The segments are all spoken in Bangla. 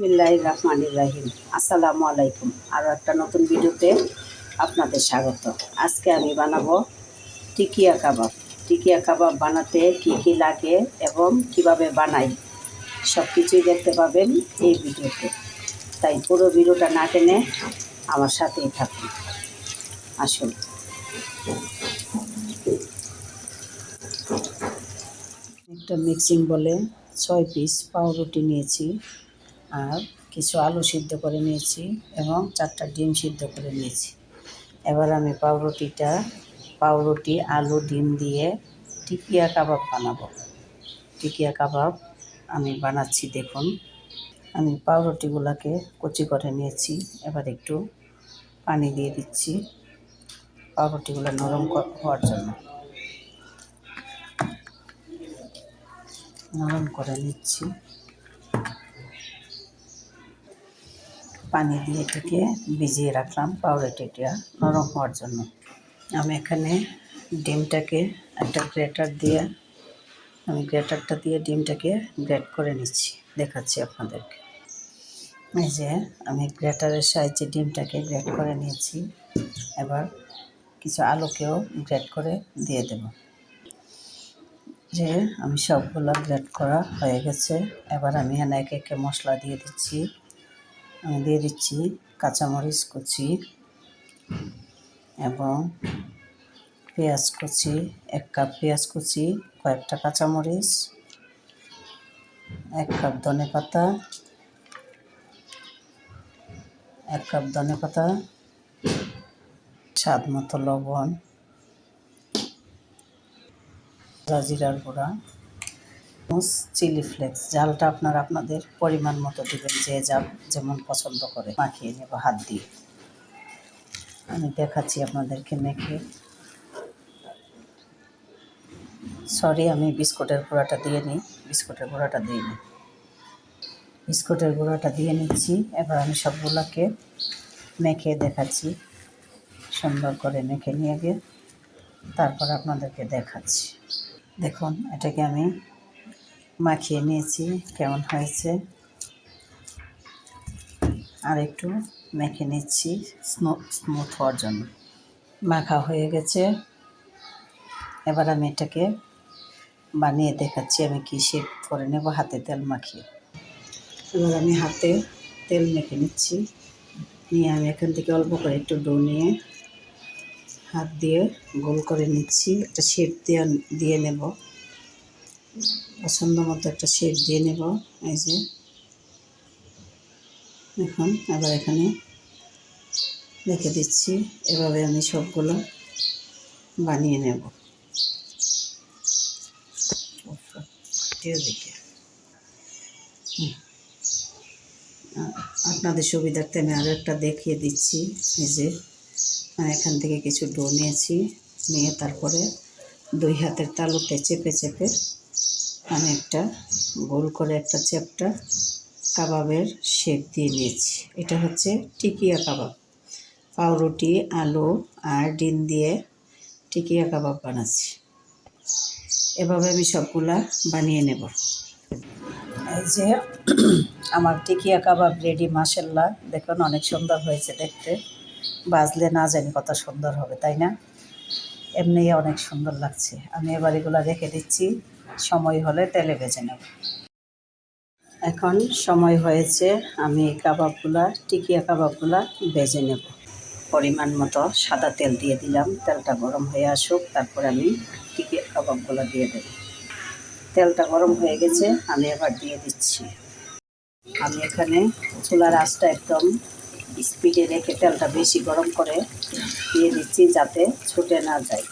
বিসমিল্লাহ রহমান রাহিম। আসসালামু আলাইকুম। আরও একটা নতুন ভিডিওতে আপনাদের স্বাগত। আজকে আমি বানাবো টিকিয়া কাবাব। টিকিয়া কাবাব বানাতে কি কি লাগে এবং কীভাবে বানাই সব কিছুই দেখতে পাবেন এই ভিডিওতে। তাই পুরো ভিডিওটা না টেনে আমার সাথেই থাকুন। আসুন। একটা মিক্সিং বলে ছয় পিস পাউরুটি নিয়েছি। আর কিছু আলু সিদ্ধ করে নিয়েছি এবং চারটা ডিম সিদ্ধ করে নিয়েছি। এবার আমি পাউরুটিটা, পাউরুটি, আলু, ডিম দিয়ে টিকিয়া কাবাব বানাবো। টিকিয়া কাবাব আমি বানাচ্ছি, দেখুন। আমি পাউরুটিগুলোকে কচি করে নিয়েছি। এবার একটু পানি দিয়ে দিচ্ছি পাউরুটিগুলো নরম হওয়ার জন্য। নরম করে নিচ্ছি। পানি দিয়ে এটাকে ভিজিয়ে রাখলাম পাউরুটিটা নরম হওয়ার জন্য। আমি এখানে ডিমটাকে একটা গ্রেটার দিয়ে, আমি গ্রেটারটা দিয়ে ডিমটাকে গ্রেট করে নিচ্ছি, দেখাচ্ছি আপনাদেরকে। এই যে আমি গ্রেটারের সাহায্যে ডিমটাকে গ্রেট করে নিয়েছি, এবার কিছু আলুকেও গ্রেট করে দিয়ে দেব। যে আমি সবগুলো গ্রেট করা হয়ে গেছে, এবার আমি এখানে একে একে মশলা দিয়ে দিচ্ছি। দিয়ে দিচ্ছি কাঁচামরিচ কুচি এবং পেঁয়াজ কুচি, এক কাপ পেঁয়াজ কুচি, কয়েকটা কাঁচামরিচ, এক কাপ ধনে পাতা, এক কাপ ধনে পাতা, স্বাদ মতো লবণ, জিরার গুঁড়া। চিলি ফ্লেক্স, ঝালটা আপনারা আপনাদের পরিমাণ মতো দেবেন যে যা যেমন পছন্দ করে। মাখিয়ে নেব হাত দিয়ে। আমি দেখাচ্ছি আপনাদেরকে মেখে। সরি, আমি বিস্কুটের গুঁড়াটা দিয়ে নিই। বিস্কুটের গুঁড়াটা দিয়ে নিই। বিস্কুটের গুঁড়াটা দিয়ে নিচ্ছি। এবার আমি সবগুলোকে মেখে দেখাচ্ছি। সুন্দর করে মেখে নিয়ে গিয়ে তারপর আপনাদেরকে দেখাচ্ছি। দেখুন, এটাকে আমি মাখিয়ে নিয়েছি, কেমন হয়েছে? আর একটু মেখে নিচ্ছি স্মুথ হওয়ার জন্য। মাখা হয়ে গেছে। এবার আমি এটাকে বানিয়ে দেখাচ্ছি, আমি কী শেপ করে নেব হাতে তেল মাখিয়ে। এবার আমি হাতে তেল মেখে নিচ্ছি। নিয়ে আমি এখান থেকে অল্প করে একটু ডো নিয়ে হাত দিয়ে গোল করে নিচ্ছি। একটা শেপ দিয়ে দিয়ে নেব। পছন্দ মতো একটা শেপ দিয়ে নেব এই যে। এখন আবার এখানে রেখে দিচ্ছি এভাবে আমি সবগুলো বানিয়ে নেব। আ- আপনাদের সুবিধার্থে আমি আরও একটা দেখিয়ে দিচ্ছি এই যে। এখান থেকে কিছু ডো নিয়েছি নিয়ে তারপরে দুই হাতের তালুতে চেপে চেপে আমি একটা গোল করে একটা চ্যাপটা কাবাবের শেপ দিয়ে নিয়েছি। এটা হচ্ছে টিকিয়া কাবাব। পাউরুটি, আলু আর ডিম দিয়ে টিকিয়া কাবাব বানাচ্ছি। এভাবে আমি সবগুলা বানিয়ে নেব। এই যে আমার টিকিয়া কাবাব রেডি মাসাল্লাহ দেখুন, অনেক সুন্দর হয়েছে দেখতে। বাজলে না জানি কত সুন্দর হবে, তাই না? এমনি অনেক সুন্দর লাগছে। আমি এবার এগুলো রেখে দিচ্ছি। সময় হলে তেলে ভেজে নেব। এখন সময় হয়েছে আমি এই কাবাবগুলা, টিকিয়া কাবাবগুলা ভেজে নেব। পরিমাণ মতো সাদা তেল দিয়ে দিলাম। তেলটা গরম হয়ে আসুক, তারপর আমি টিকিয়া কাবাবগুলা দিয়ে দেব। তেলটা গরম হয়ে গেছে, আমি এবার দিয়ে দিচ্ছি। আমি এখানে চুলার আঁচটা একদম স্পিডে রেখে তেলটা বেশি গরম করে দিয়ে দিচ্ছি যাতে ছুটে না যায়।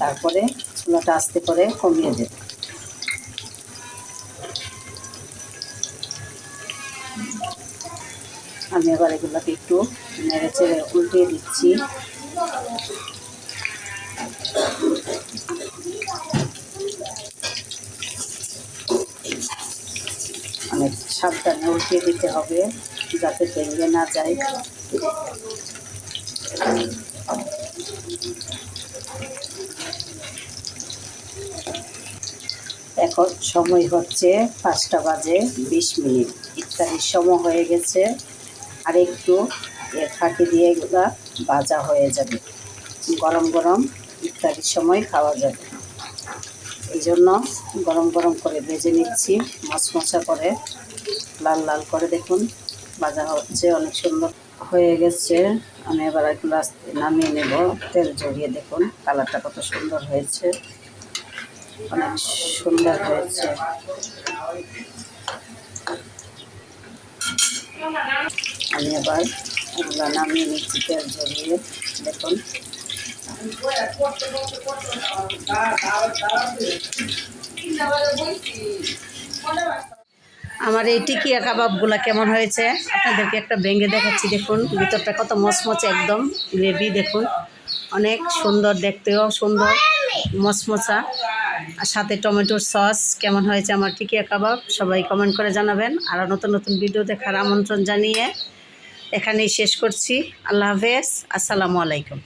তারপরে চুলাটা আস্তে করে কমিয়ে দেব। আমি এবার এগুলোকে একটু নেড়ে চেড়ে উল্টিয়ে দিচ্ছি। অনেক সাবধানে উল্টিয়ে দিতে হবে। যাতে ভেঙে না যায়। এখন সময় হচ্ছে পাঁচটা বাজে বিশ মিনিট। ইত্যাদির সময় হয়ে গেছে। আর একটু ফাঁকি দিয়ে এগুলা ভাজা হয়ে যাবে। গরম গরম ইত্যাদির সময় খাওয়া যাবে। এই জন্য গরম গরম করে ভেজে নিচ্ছি। মচমচা করে, লাল লাল করে দেখুন। ভাজা হচ্ছে, অনেক সুন্দর হয়ে গেছে। আমি এবার এগুলো আস্তে নামিয়ে নেব। তেল জড়িয়ে দেখুন, কালারটা কত সুন্দর হয়েছে। অনেক সুন্দর হয়েছে। আমি এবার এগুলো নামিয়ে নিচ্ছি, তেল জড়িয়ে দেখুন। আমার এই টিকিয়া কাবাবগুলো কেমন হয়েছে? আপনাদেরকে একটা ভেঙে দেখাচ্ছি, দেখুন। ভিতরটা কত মচমচে একদম গ্রেভি, দেখুন। অনেক সুন্দর দেখতেও সুন্দর, মচমচা। আর সাথে টমেটোর সস, কেমন হয়েছে আমার টিকিয়া কাবাব? সবাই কমেন্ট করে জানাবেন। আর নতুন নতুন ভিডিও দেখার আমন্ত্রণ জানিয়ে এখানেই শেষ করছি। আল্লাহ হাফেজ। আসসালামু আলাইকুম।